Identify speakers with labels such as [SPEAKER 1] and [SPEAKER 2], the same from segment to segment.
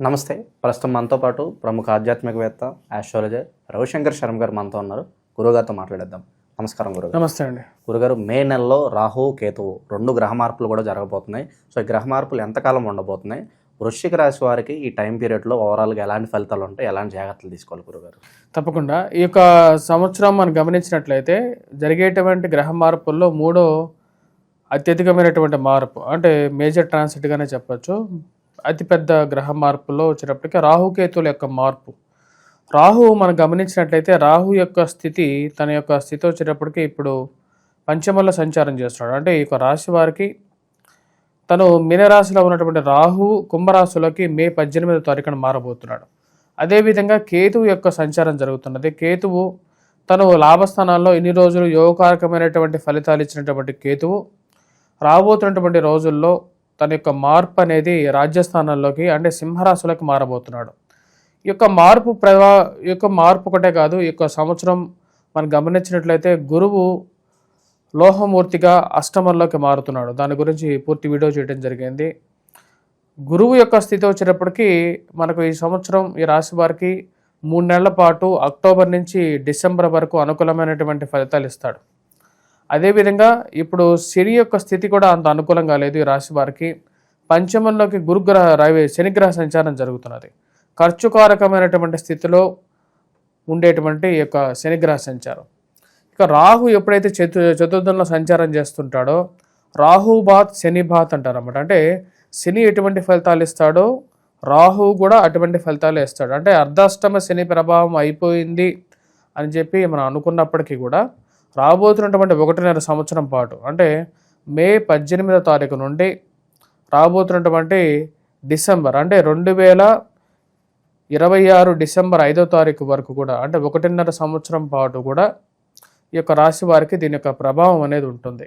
[SPEAKER 1] నమస్తే. ప్రస్తుతం మనతో పాటు ప్రముఖ ఆధ్యాత్మికవేత్త ఆస్ట్రాలజర్ రవిశంకర్ శర్మ గారు మనతో ఉన్నారు. గురుగారితో మాట్లాడేద్దాం. నమస్కారం గురుగారు.
[SPEAKER 2] నమస్తే అండి.
[SPEAKER 1] గురుగారు మే నెలలో రాహు కేతువు రెండు గ్రహ మార్పులు కూడా జరగబోతున్నాయి. సో ఈ గ్రహ మార్పులు ఎంతకాలం ఉండబోతున్నాయి? వృశ్చిక రాశి వారికి ఈ టైం పీరియడ్లో ఓవరాల్గా ఎలాంటి ఫలితాలు ఉంటాయి? ఎలాంటి జాగ్రత్తలు తీసుకోవాలి గురుగారు?
[SPEAKER 2] తప్పకుండా. ఈ యొక్క సంవత్సరం మనం గమనించినట్లయితే జరిగేటువంటి గ్రహ మార్పుల్లో మూడో అత్యధికమైనటువంటి మార్పు అంటే మేజర్ ట్రాన్సిట్గానే చెప్పొచ్చు. అతిపెద్ద గ్రహ మార్పులో వచ్చినప్పటికీ రాహుకేతుల యొక్క మార్పు. రాహు మనం గమనించినట్లయితే రాహు యొక్క స్థితి తన యొక్క స్థితి వచ్చేటప్పటికి ఇప్పుడు పంచమంలో సంచారం చేస్తున్నాడు. అంటే ఈ యొక్క రాశి వారికి తను మీనరాశిలో ఉన్నటువంటి రాహు కుంభరాశులకి మే పద్దెనిమిదో తారీఖున మారబోతున్నాడు. అదేవిధంగా కేతువు యొక్క సంచారం జరుగుతున్నది. కేతువు తను లాభస్థానాల్లో ఇన్ని రోజులు యోగకారకమైనటువంటి ఫలితాలు ఇచ్చినటువంటి కేతువు రాబోతున్నటువంటి రోజుల్లో తన యొక్క మార్పు అనేది రాజ్యస్థానంలోకి అంటే సింహరాశులకు మారబోతున్నాడు. ఈ యొక్క మార్పు ప్రవా యొక్క మార్పు ఒకటే కాదు ఈ యొక్క సంవత్సరం మనం గమనించినట్లయితే గురువు లోహమూర్తిగా అష్టమంలోకి మారుతున్నాడు. దాని గురించి పూర్తి వీడియో చేయడం జరిగింది. గురువు యొక్క స్థితి వచ్చినప్పటికీ మనకు ఈ సంవత్సరం ఈ రాశి వారికి మూడు నెలల పాటు అక్టోబర్ నుంచి డిసెంబర్ వరకు అనుకూలమైనటువంటి ఫలితాలు ఇస్తాడు. అదేవిధంగా ఇప్పుడు శని యొక్క స్థితి కూడా అంత అనుకూలంగా లేదు ఈ రాశి వారికి. పంచమంలోకి గురుగ్రహ రవి శనిగ్రహ సంచారం జరుగుతున్నది. ఖర్చుకారకమైనటువంటి స్థితిలో ఉండేటువంటి ఈ యొక్క శనిగ్రహ సంచారం. ఇక రాహు ఎప్పుడైతే చతు చతుర్థంలో సంచారం చేస్తుంటాడో రాహు బాత్ శని బాత్ అంటారు అనమాట అంటే శని ఎటువంటి ఫలితాలు ఇస్తాడో రాహు కూడా అటువంటి ఫలితాలు ఇస్తాడు. అంటే అర్ధాష్టమ శని ప్రభావం అయిపోయింది అని చెప్పి మనం అనుకున్నప్పటికీ కూడా రాబోతున్నటువంటి ఒకటిన్నర సంవత్సరం పాటు అంటే మే పద్దెనిమిదో తారీఖు నుండి రాబోతున్నటువంటి డిసెంబర్ అంటే రెండు వేల ఇరవై ఆరు డిసెంబర్ ఐదో తారీఖు వరకు కూడా అంటే ఒకటిన్నర సంవత్సరం పాటు కూడా ఈ యొక్క రాశి వారికి దీని యొక్క ప్రభావం అనేది ఉంటుంది.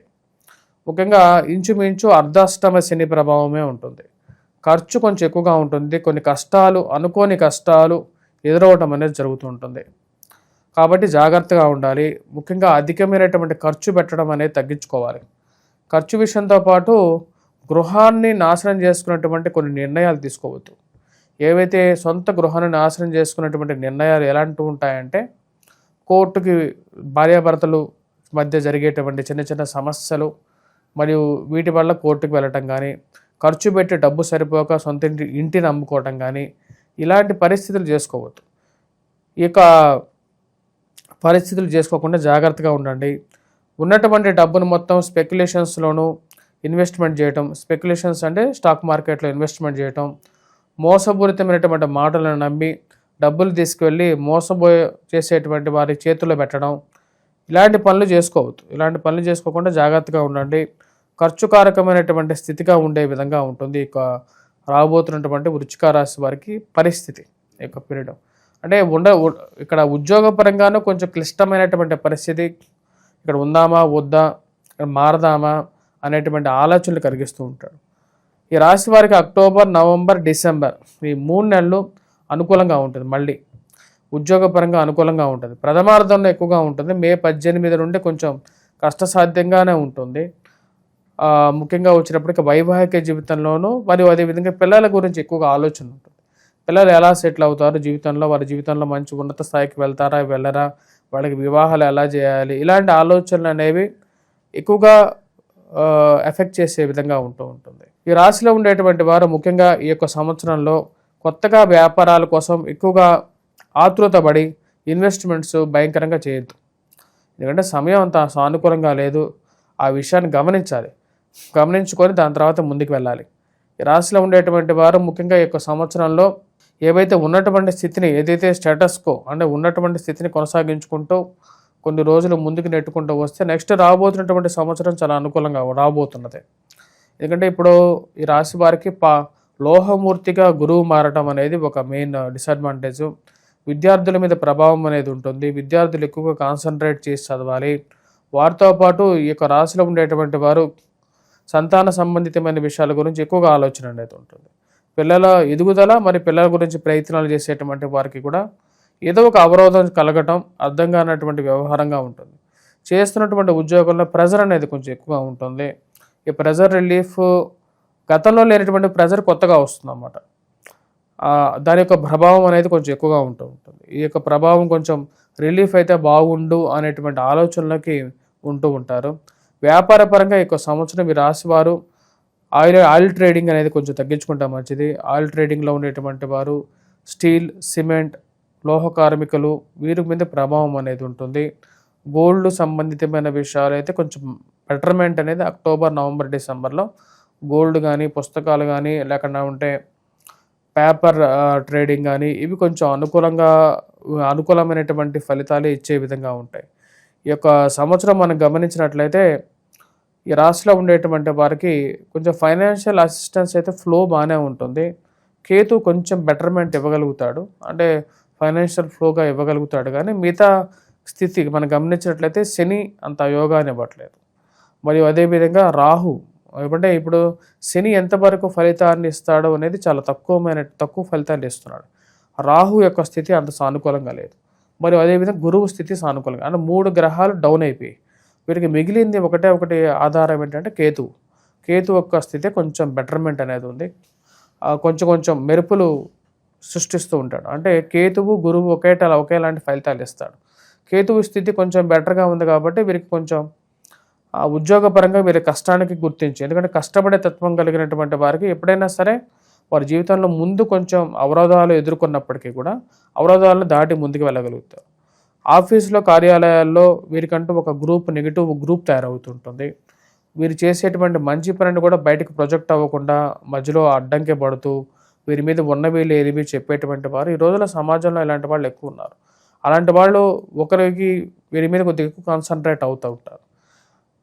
[SPEAKER 2] ముఖ్యంగా ఇంచుమించు అర్ధాష్టమ శని ప్రభావమే ఉంటుంది. ఖర్చు కొంచెం ఎక్కువగా ఉంటుంది కొన్ని కష్టాలు అనుకోని కష్టాలు ఎదురవటం అనేది జరుగుతూ ఉంటుంది. కాబట్టి జాగ్రత్తగా ఉండాలి. ముఖ్యంగా అధికమైనటువంటి ఖర్చు పెట్టడం అనేది తగ్గించుకోవాలి. ఖర్చు విషయంతో పాటు గృహాన్ని నాశనం చేసుకున్నటువంటి కొన్ని నిర్ణయాలు తీసుకోవద్దు. ఏవైతే సొంత గృహాన్ని నాశనం చేసుకున్నటువంటి నిర్ణయాలు ఎలాంటివి ఉంటాయంటే కోర్టుకి భార్యాభర్తలు మధ్య జరిగేటువంటి చిన్న చిన్న సమస్యలు మరియు వీటి వల్ల కోర్టుకు వెళ్ళటం కానీ ఖర్చు పెట్టి డబ్బు సరిపోక సొంత ఇంటి ఇంటిని అమ్ముకోవటం కానీ ఇలాంటి పరిస్థితులు చేసుకోవద్దు. ఈ పరిస్థితులు చేసుకోకుండా జాగ్రత్తగా ఉండండి. ఉన్నటువంటి డబ్బును మొత్తం స్పెక్యులేషన్స్లోనూ ఇన్వెస్ట్మెంట్ చేయటం స్పెక్యులేషన్స్ అంటే స్టాక్ మార్కెట్లో ఇన్వెస్ట్మెంట్ చేయటం మోసపూరితమైనటువంటి మాటలను నమ్మి డబ్బులు తీసుకువెళ్ళి మోసపోయే చేసేటువంటి వారి చేతుల్లో పెట్టడం ఇలాంటి పనులు చేసుకోవద్దు. ఇలాంటి పనులు చేసుకోకుండా జాగ్రత్తగా ఉండండి. ఖర్చుకారకమైనటువంటి స్థితిగా ఉండే విధంగా ఉంటుంది. ఇక రాబోతున్నటువంటి వృచ్చిక రాశి వారికి పరిస్థితి ఈ యొక్క పీరియడ్. అంటే ఉండ ఉ- ఇక్కడ ఉద్యోగపరంగానూ కొంచెం క్లిష్టమైనటువంటి పరిస్థితి. ఇక్కడ ఉందామా వద్దా ఇక్కడ మారదామా అనేటువంటి ఆలోచనలు కలిగిస్తూ ఉంటాడు. ఈ రాశి వారికి అక్టోబర్ నవంబర్ డిసెంబర్ ఈ మూడు నెలలు అనుకూలంగా ఉంటుంది మళ్ళీ. ఉద్యోగపరంగా అనుకూలంగా ఉంటుంది. ప్రథమార్థంలో ఎక్కువగా ఉంటుంది. మే పద్దెనిమిది నుండి కొంచెం కష్టసాధ్యంగానే ఉంటుంది. ముఖ్యంగా వచ్చినప్పటికీ వైవాహిక జీవితంలోనూ మరియు అదేవిధంగా పిల్లల గురించి ఎక్కువగా ఆలోచన ఉంటుంది. పిల్లలు ఎలా సెటిల్ అవుతారు? జీవితంలో వారి జీవితంలో మంచి ఉన్నత స్థాయికి వెళ్తారా? వెళ్ళరా? వాళ్ళకి వివాహాలు ఎలా చేయాలి? ఇలాంటి ఆలోచనలు అనేవి ఎక్కువగా ఎఫెక్ట్ చేసే విధంగా ఉంటూ ఉంటుంది. ఈ రాశిలో ఉండేటువంటి వారు ముఖ్యంగా ఈ యొక్క సంవత్సరంలో కొత్తగా వ్యాపారాల కోసం ఎక్కువగా ఆతృత పడి ఇన్వెస్ట్మెంట్స్ భయంకరంగా చేయొద్దు. ఎందుకంటే సమయం అంత సానుకూలంగా లేదు. ఆ విషయాన్ని గమనించాలి. గమనించుకొని దాని తర్వాత ముందుకు వెళ్ళాలి. ఈ రాశిలో ఉండేటువంటి వారు ముఖ్యంగా ఈ యొక్క సంవత్సరంలో ఏవైతే ఉన్నటువంటి స్థితిని ఏదైతే స్టేటస్కో అంటే ఉన్నటువంటి స్థితిని కొనసాగించుకుంటూ కొన్ని రోజులు ముందుకు నెట్టుకుంటూ వస్తే నెక్స్ట్ రాబోతున్నటువంటి సంవత్సరం చాలా అనుకూలంగా రాబోతున్నది. ఎందుకంటే ఇప్పుడు ఈ రాశి వారికి పా లోహమూర్తిగా గురువు మారటం అనేది ఒక మెయిన్ డిసడ్వాంటేజ్ విద్యార్థుల మీద ప్రభావం అనేది ఉంటుంది. విద్యార్థులు ఎక్కువగా కాన్సన్ట్రేట్ చేసి చదవాలి. వారితో పాటు ఈ యొక్క రాశిలో ఉండేటువంటి వారు సంతాన సంబంధితమైన విషయాల గురించి ఎక్కువగా ఆలోచన అనేది ఉంటుంది. పిల్లల ఎదుగుదల మరి పిల్లల గురించి ప్రయత్నాలు చేసేటువంటి వారికి కూడా ఏదో ఒక అవరోధం కలగటం అర్థం కానటువంటి వ్యవహారంగా ఉంటుంది. చేస్తున్నటువంటి ఉద్యోగంలో ప్రెజర్ అనేది కొంచెం ఎక్కువగా ఉంటుంది. ఈ ప్రెజర్ రిలీఫ్ గతంలో లేనటువంటి ప్రెజర్ కొత్తగా వస్తుంది అన్నమాట దాని యొక్క ప్రభావం అనేది కొంచెం ఎక్కువగా ఉంటూ ఉంటుంది. ఈ యొక్క ప్రభావం కొంచెం రిలీఫ్ అయితే బాగుండు అనేటువంటి ఆలోచనలకి ఉంటూ ఉంటారు. వ్యాపారపరంగా ఈ యొక్క సంవత్సరం ఈ రాశివారు ఆయిల్ ఆయిల్ ట్రేడింగ్ అనేది కొంచెం తగ్గించుకుంటా మంచిది. ఆయిల్ ట్రేడింగ్లో ఉండేటువంటి వారు స్టీల్ సిమెంట్ లోహ కార్మికులు వీరి మీద ప్రభావం అనేది ఉంటుంది. గోల్డ్ సంబంధితమైన విషయాలు అయితే కొంచెం బెటర్మెంట్ అనేది అక్టోబర్ నవంబర్ డిసెంబర్లో గోల్డ్ కానీ పుస్తకాలు కానీ లేకుండా ఉంటే పేపర్ ట్రేడింగ్ కానీ ఇవి కొంచెం అనుకూలంగా అనుకూలమైనటువంటి ఫలితాలు ఇచ్చే విధంగా ఉంటాయి. ఈ యొక్క సంవత్సరం మనం గమనించినట్లయితే ఈ రాశిలో ఉండేటువంటి వారికి కొంచెం ఫైనాన్షియల్ అసిస్టెన్స్ అయితే ఫ్లో బాగానే ఉంటుంది. కేతు కొంచెం బెటర్మెంట్ ఇవ్వగలుగుతాడు. అంటే ఫైనాన్షియల్ ఫ్లోగా ఇవ్వగలుగుతాడు కానీ మిగతా స్థితి మనం గమనించినట్లయితే శని అంత యోగాన్ని ఇవ్వట్లేదు. మరియు అదేవిధంగా రాహు ఏమంటే ఇప్పుడు శని ఎంతవరకు ఫలితాన్ని ఇస్తాడో అనేది చాలా తక్కువమైన తక్కువ ఫలితాన్ని ఇస్తున్నాడు. రాహు యొక్క స్థితి అంత సానుకూలంగా లేదు. మరియు అదేవిధంగా గురువు స్థితి సానుకూలంగా అంటే మూడు గ్రహాలు డౌన్ అయిపోయి వీరికి మిగిలింది ఒకటే ఒకటి ఆధారం ఏంటంటే కేతు. కేతు యొక్క స్థితి కొంచెం బెటర్మెంట్ అనేది ఉంది. కొంచెం కొంచెం మెరుపులు సృష్టిస్తూ ఉంటాడు. అంటే కేతువు గురువు ఒకేట ఒకేలాంటి ఫలితాలు ఇస్తాడు. కేతువు స్థితి కొంచెం బెటర్గా ఉంది కాబట్టి వీరికి కొంచెం ఆ ఉద్యోగపరంగా వీరి కష్టానికి గుర్తించి ఎందుకంటే కష్టపడే తత్వం కలిగినటువంటి వారికి ఎప్పుడైనా సరే వారి జీవితంలో ముందు కొంచెం అవరోధాలు ఎదుర్కొన్నప్పటికీ కూడా అవరోధాలను దాటి ముందుకు వెళ్ళగలుగుతారు. ఆఫీసులో కార్యాలయాల్లో వీరికంటూ ఒక గ్రూప్ నెగిటివ్ గ్రూప్ తయారవుతుంటుంది. వీరు చేసేటువంటి మంచి పనిని కూడా బయటకు ప్రొజెక్ట్ అవ్వకుండా మధ్యలో అడ్డంకి పడుతూ వీరి మీద ఉన్నవి లేనివి చెప్పేటువంటి వారు ఈ రోజుల సమాజంలో ఇలాంటి వాళ్ళు ఎక్కువ ఉన్నారు. అలాంటి వాళ్ళు ఒకరికి వీరి మీద కొద్దిగా ఎక్కువ కాన్సన్ట్రేట్ అవుతూ ఉంటారు.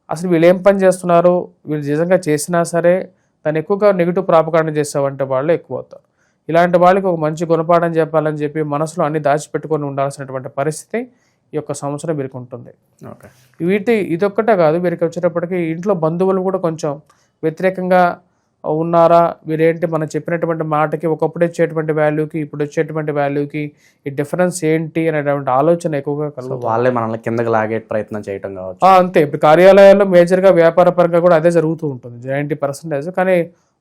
[SPEAKER 2] అసలు వీళ్ళు ఏం పని చేస్తున్నారు? వీళ్ళు నిజంగా చేసినా సరే దాన్ని ఎక్కువగా నెగిటివ్ ప్రాపకాండ చేసేవంటి వాళ్ళు ఎక్కువ అవుతారు. ఇలాంటి వాళ్ళకి ఒక మంచి గుణపాఠం చెప్పాలని చెప్పి మనసులో అన్ని దాచిపెట్టుకొని ఉండాల్సినటువంటి పరిస్థితి ఈ యొక్క సంవత్సరం వీరికి ఉంటుంది
[SPEAKER 1] ఓకే.
[SPEAKER 2] వీటి ఇదొక్కటే కాదు వీరికి వచ్చేటప్పటికి ఇంట్లో బంధువులు కూడా కొంచెం వ్యతిరేకంగా ఉన్నారా? వీరేంటి మనం చెప్పినటువంటి మాటకి ఒకప్పుడు ఇచ్చేటువంటి వాల్యూకి ఇప్పుడు వచ్చేటువంటి వాల్యూకి ఈ డిఫరెన్స్ ఏంటి అనేటువంటి ఆలోచన ఎక్కువగా
[SPEAKER 1] సో
[SPEAKER 2] కలుగుతుంది.
[SPEAKER 1] వాళ్ళే మనల్ని కిందకి లాగే ప్రయత్నం చేయటం కావచ్చు.
[SPEAKER 2] అంతే. ఇప్పుడు కార్యాలయాల్లో మేజర్గా వ్యాపార పరంగా కూడా అదే జరుగుతూ ఉంటుంది. నైంటీ పర్సెంటేజ్ కానీ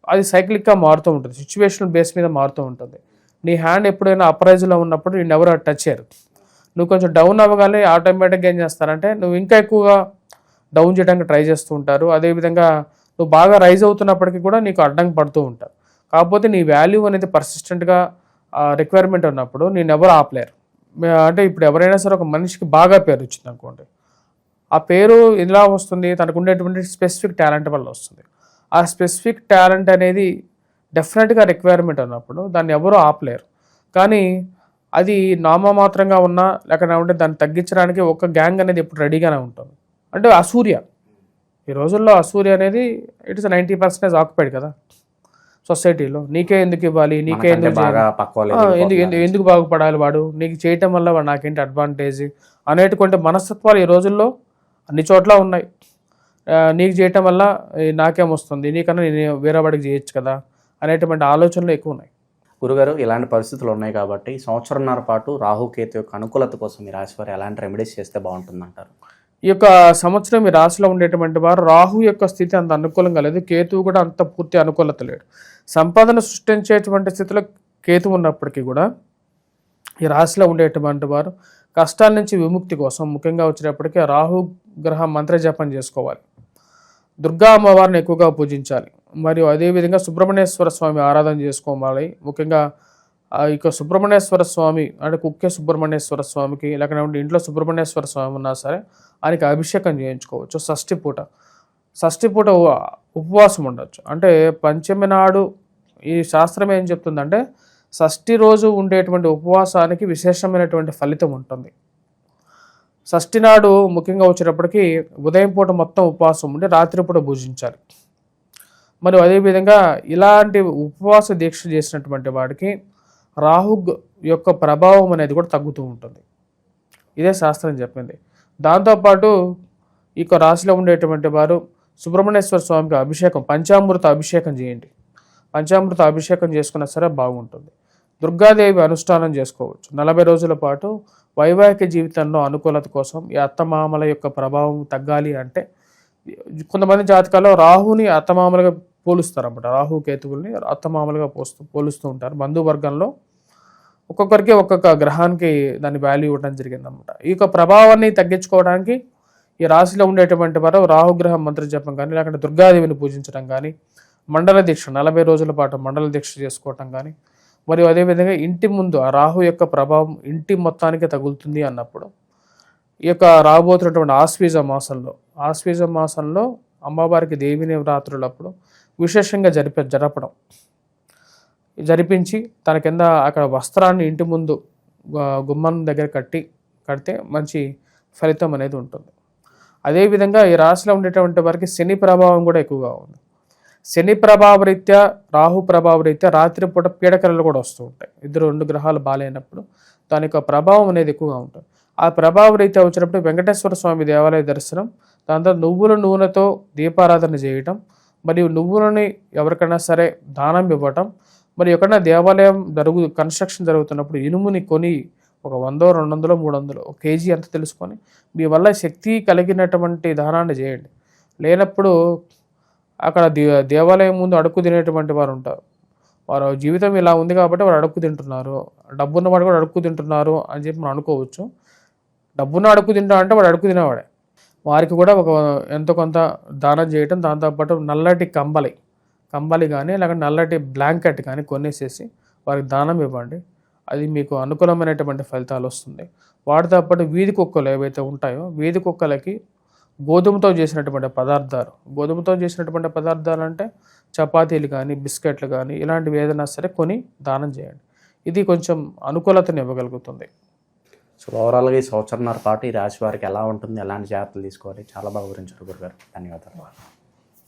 [SPEAKER 2] అది సైక్లిక్గా మారుతూ ఉంటుంది. సిచ్యువేషన్ బేస్ మీద మారుతూ ఉంటుంది. నీ హ్యాండ్ ఎప్పుడైనా అప్రైజ్లో ఉన్నప్పుడు నేను ఎవరు టచ్ చేయరు. నువ్వు కొంచెం డౌన్ అవ్వగానే ఆటోమేటిక్గా ఏం చేస్తారంటే నువ్వు ఇంకా ఎక్కువగా డౌన్ చేయడానికి ట్రై చేస్తూ ఉంటారు. అదేవిధంగా నువ్వు బాగా రైజ్ అవుతున్నప్పటికీ కూడా నీకు అడ్డంకి పడుతూ ఉంటారు. కాకపోతే నీ వాల్యూ అనేది పర్సిస్టెంట్గా రిక్వైర్మెంట్ ఉన్నప్పుడు నేను ఎవరు ఆపలేరు. అంటే ఇప్పుడు ఎవరైనా సరే ఒక మనిషికి బాగా పేరు వచ్చింది అనుకోండి ఆ పేరు ఎలా వస్తుంది? తనకు ఉండేటువంటి స్పెసిఫిక్ టాలెంట్ వల్ల వస్తుంది. ఆ స్పెసిఫిక్ టాలెంట్ అనేది డెఫినెట్గా రిక్వైర్మెంట్ ఉన్నప్పుడు దాన్ని ఎవరూ ఆపలేరు. కానీ అది నామమాత్రంగా ఉన్నా లేకపోతే దాన్ని తగ్గించడానికి ఒక గ్యాంగ్ అనేది ఎప్పుడు రెడీగానే ఉంటుంది. అంటే అసూర్య. ఈ రోజుల్లో అసూర్య అనేది ఇట్స్ నైంటీ పర్సెంటేజ్ ఆక్యుపైడ్ కదా. సొసైటీలో నీకే ఎందుకు ఇవ్వాలి నీకే ఎందుకు ఎందుకు ఎందుకు బాగుపడాలి? వాడు? నీకు చేయటం వల్ల వాడు నాకేంటి అడ్వాంటేజ్ అనేటువంటి మనస్తత్వాలు ఈ రోజుల్లో అన్ని చోట్ల ఉన్నాయి. నీకు చేయటం వల్ల ఏ, నాకేం వస్తుంది? నీకన్నా నేను వేరే వాడికి చేయొచ్చు కదా? అనేటువంటి ఆలోచనలు ఎక్కువ ఉన్నాయి.
[SPEAKER 1] గురుగారు ఇలాంటి పరిస్థితులు ఉన్నాయి కాబట్టి సంవత్సరంన్నర పాటు రాహుకేతు యొక్క అనుకూలత కోసం మీ రాశి వారు ఎలాంటి రెమెడీస్ చేస్తే బాగుంటుంది అంటారు
[SPEAKER 2] ఈ యొక్క సంవత్సరం ఈ రాశిలో ఉండేటువంటి వారు రాహు యొక్క స్థితి అంత అనుకూలంగా లేదు. కేతువు కూడా అంత పూర్తి అనుకూలత లేడు సంపాదన సృష్టించేటువంటి స్థితిలో కేతు ఉన్నప్పటికీ కూడా ఈ రాశిలో ఉండేటువంటి వారు కష్టాల నుంచి విముక్తి కోసం ముఖ్యంగా వచ్చేటప్పటికీ రాహు గ్రహ మంత్ర జపం చేసుకోవాలి. దుర్గా అమ్మవారిని ఎక్కువగా పూజించాలి. మరియు అదేవిధంగా సుబ్రహ్మణ్యేశ్వర స్వామి ఆరాధన చేసుకోవాలి. ముఖ్యంగా ఇక సుబ్రహ్మణ్యేశ్వర స్వామి అంటే కుక్కే సుబ్రహ్మణ్యేశ్వర స్వామికి లేకపోతే ఇంట్లో సుబ్రహ్మణ్యేశ్వర స్వామి ఉన్నా సరే ఆయనకి అభిషేకం చేయించుకోవచ్చు. షష్ఠి పూట. షష్ఠి పూట ఉపవాసం ఉండొచ్చు. అంటే పంచమి నాడు ఈ శాస్త్రం ఏం చెప్తుందంటే షష్ఠి రోజు ఉండేటువంటి ఉపవాసానికి విశేషమైనటువంటి ఫలితం ఉంటుంది. షష్ఠి నాడు ముఖ్యంగా వచ్చేటప్పటికి ఉదయం పూట మొత్తం ఉపవాసం ఉండి రాత్రిపూట భుజించాలి. మరియు అదేవిధంగా ఇలాంటి ఉపవాస దీక్ష చేసినటువంటి వాడికి రాహు యొక్క ప్రభావం అనేది కూడా తగ్గుతూ ఉంటుంది. ఇదే శాస్త్రం చెప్పింది. దాంతోపాటు ఈ యొక్క రాశిలో ఉండేటువంటి వారు సుబ్రహ్మణ్యేశ్వర స్వామికి అభిషేకం పంచామృత అభిషేకం చేయండి. పంచామృత అభిషేకం చేసుకున్నా సరే బాగుంటుంది. దుర్గాదేవి అనుష్ఠానం చేసుకోవచ్చు. నలభై రోజుల పాటు వైవాహిక జీవితంలో అనుకూలత కోసం ఈ అత్తమామల యొక్క ప్రభావం తగ్గాలి అంటే కొంతమంది జాతకాల్లో రాహుని అత్తమామలుగా పోలుస్తారు అన్నమాట రాహు కేతువుల్ని అత్తమామలుగా పోస్తూ పోలుస్తూ ఉంటారు. బంధువర్గంలో ఒక్కొక్కరికి ఒక్కొక్క గ్రహానికి దాని వాల్యూ ఇవ్వడం జరిగింది అనమాట ఈ యొక్క ప్రభావాన్ని తగ్గించుకోవడానికి ఈ రాశిలో ఉండేటువంటి వారు రాహుగ్రహం మంత్ర జపం కానీ లేకుంటే దుర్గాదేవిని పూజించడం కానీ మండల దీక్ష నలభై రోజుల పాటు మండల దీక్ష చేసుకోవటం కానీ మరియు అదేవిధంగా ఇంటి ముందు ఆ రాహు యొక్క ప్రభావం ఇంటి మొత్తానికి తగులుతుంది అన్నప్పుడు. ఈ యొక్క రాబోతున్నటువంటి ఆశ్వీజ మాసంలో ఆశ్వీజ మాసంలో అమ్మవారికి దేవి నవరాత్రులప్పుడు విశేషంగా జరిప జరపడం. జరిపించి తన కింద అక్కడ వస్త్రాన్ని ఇంటి ముందు గుమ్మం దగ్గర కట్టి కడితే మంచి ఫలితం అనేది ఉంటుంది. అదేవిధంగా ఈ రాశిలో ఉండేటువంటి వారికి శని ప్రభావం కూడా ఎక్కువగా ఉంది. శని ప్రభావ రీత్యా రాహు ప్రభావ రీత్యా రాత్రిపూట పీడకలలు కూడా వస్తూ ఉంటాయి. ఇద్దరు రెండు గ్రహాలు బాగాలేనప్పుడు దాని యొక్క ప్రభావం అనేది ఎక్కువగా ఉంటుంది. ఆ ప్రభావ రీత్యా వచ్చినప్పుడు వెంకటేశ్వర స్వామి దేవాలయ దర్శనం దాని తర్వాత నువ్వుల నూనెతో దీపారాధన చేయటం మరియు నువ్వులని ఎవరికైనా సరే దానం ఇవ్వటం మరి ఎక్కడైనా దేవాలయం జరుగు కన్స్ట్రక్షన్ జరుగుతున్నప్పుడు ఇనుముని కొని ఒక వందో రెండు వందలు మూడు వందలు ఒక కేజీ అంత తెలుసుకొని మీ వల్ల శక్తి కలిగినటువంటి దానాన్ని చేయండి. లేనప్పుడు అక్కడ దే దేవాలయం ముందు అడుక్కు తినేటువంటి వారు ఉంటారు. వారు జీవితం ఇలా ఉంది కాబట్టి వారు అడుక్కు తింటున్నారు. డబ్బున్న వాడు కూడా అడుక్కు తింటున్నారు అని చెప్పి మనం అనుకోవచ్చు. డబ్బున్న అడుక్కు తింటా అంటే వాడు అడుక్కు తినేవాడే. వారికి కూడా ఒక ఎంతో కొంత దానం చేయటం దాంతోపాటు నల్లటి కంబలి కంబలి కానీ లేకపోతే నల్లటి బ్లాంకెట్ కానీ కొనేసేసి వారికి దానం ఇవ్వండి. అది మీకు అనుకూలమైనటువంటి ఫలితాలు వస్తుంది. వాటితో పాటు వీధి కుక్కలు ఏవైతే ఉంటాయో వీధి కుక్కలకి గోధుమతో చేసినటువంటి పదార్థాలు. గోధుమతో చేసినటువంటి పదార్థాలు అంటే చపాతీలు కానీ బిస్కెట్లు కానీ ఇలాంటివి ఏదైనా సరే కొని దానం చేయండి. ఇది కొంచెం అనుకూలతను ఇవ్వగలుగుతుంది.
[SPEAKER 1] సో ఓవరాల్గా ఈ సంవత్సరంన్నర పాటు ఈ రాశి వారికి ఎలా ఉంటుంది? ఎలాంటి జాగ్రత్తలు తీసుకోవాలి? చాలా బాగా వివరించారు గురుగారు. ధన్యవాదాలు.